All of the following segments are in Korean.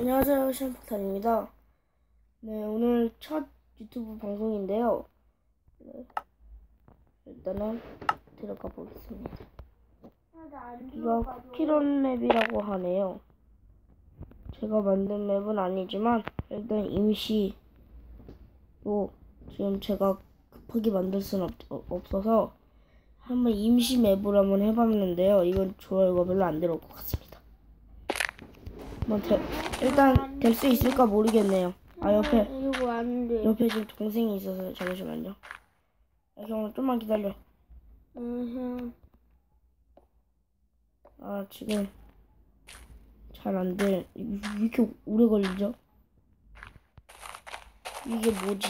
안녕하세요 신폭탄입니다. 네 오늘 첫 유튜브 방송인데요. 네, 일단은 들어가 보겠습니다. 이거 쿠키런 맵이라고 하네요. 제가 만든 맵은 아니지만 일단 임시로 지금 제가 급하게 만들 수는 없, 없어서 한번 임시 맵으로 한번 해봤는데요. 이건 좋아요가 별로 안 들어올 것 같습니다 뭐 되, 일단 될 수 있을까 모르겠네요. 아 옆에 이거 안 돼. 옆에 지금 동생이 있어서 잠시만요. 아, 형 좀만 기다려. 음, 아 지금 잘 안 돼. 왜 이렇게 오래 걸리죠? 이게 뭐지?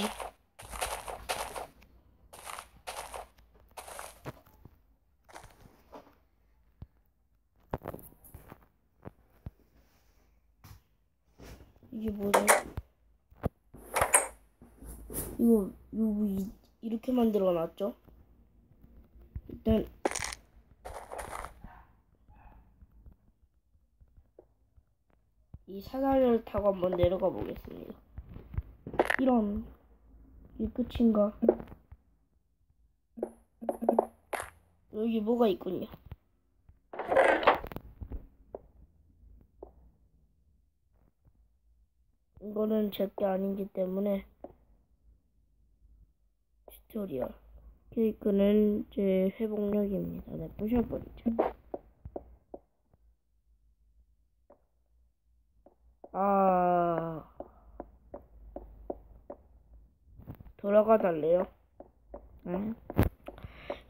이게 뭐지? 이거 이거 왜 이, 이렇게 만들어 놨죠? 일단 이 사다리를 타고 한번 내려가 보겠습니다. 이런 이 끝인가? 여기 뭐가 있군요. 이거는 제게 아니기 때문에 튜토리얼 케이크는 제 회복력입니다. 네, 부셔버리죠. 아 돌아가 달래요. 응?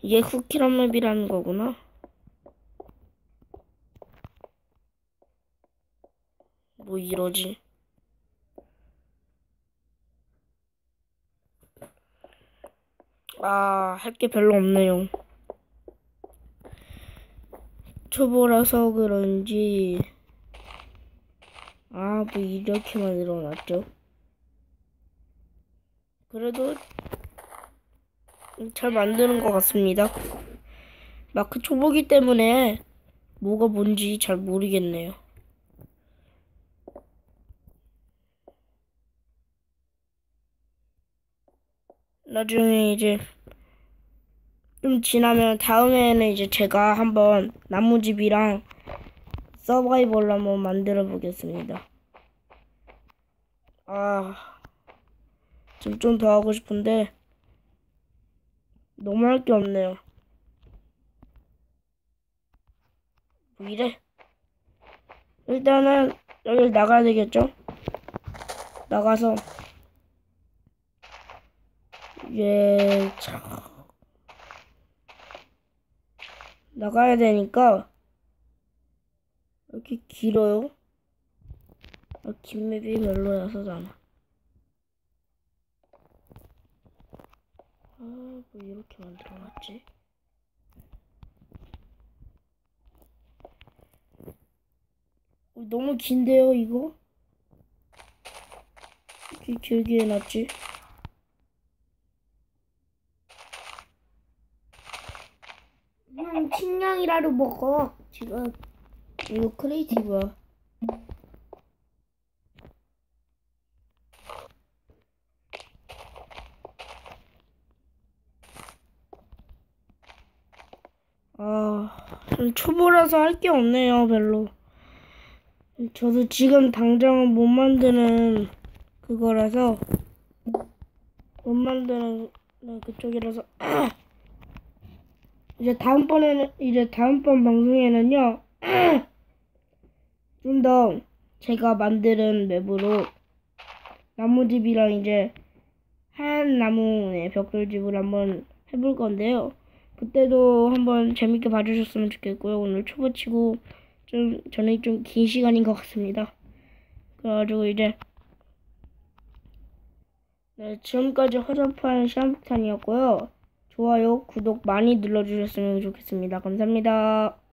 이게 쿠키런 맵이라는 거구나. 뭐 이러지? 아, 할 게 별로 없네요. 초보라서 그런지, 아, 뭐 이렇게 만들어 놨죠. 그래도 잘 만드는 것 같습니다. 마크 초보기 때문에 뭐가 뭔지 잘 모르겠네요. 나중에 이제 좀 지나면 다음에는 이제 제가 한번 나무집이랑 서바이벌 한번 만들어 보겠습니다. 아, 좀좀더 하고 싶은데 너무 할 게 없네요. 뭐 이래? 일단은 여기 나가야 되겠죠? 나가서 예, 참. 나가야 되니까 이렇게 길어요. 아, 긴 맵이 별로여서잖아. 아, 뭐 이렇게 만들어놨지? 어, 너무 긴데요, 이거? 이렇게 길게 해놨지? 그냥 식량이라도 먹어. 지금 이거 크리에이티브야. 아, 좀 초보라서 할 게 없네요, 별로. 저도 지금 당장은 못 만드는 그거라서, 못 만드는 그쪽이라서, 이제 다음번에는, 이제 다음번 방송에는요, 좀 더 제가 만드는 맵으로 나무집이랑 이제 하얀 나무의 벽돌집을 한번 해볼 건데요. 그때도 한번 재밌게 봐주셨으면 좋겠고요. 오늘 초보치고 좀 저는 좀 긴 시간인 것 같습니다. 그래가지고 이제 네, 지금까지 허접한 시한폭탄이었고요. 좋아요, 구독 많이 눌러주셨으면 좋겠습니다. 감사합니다.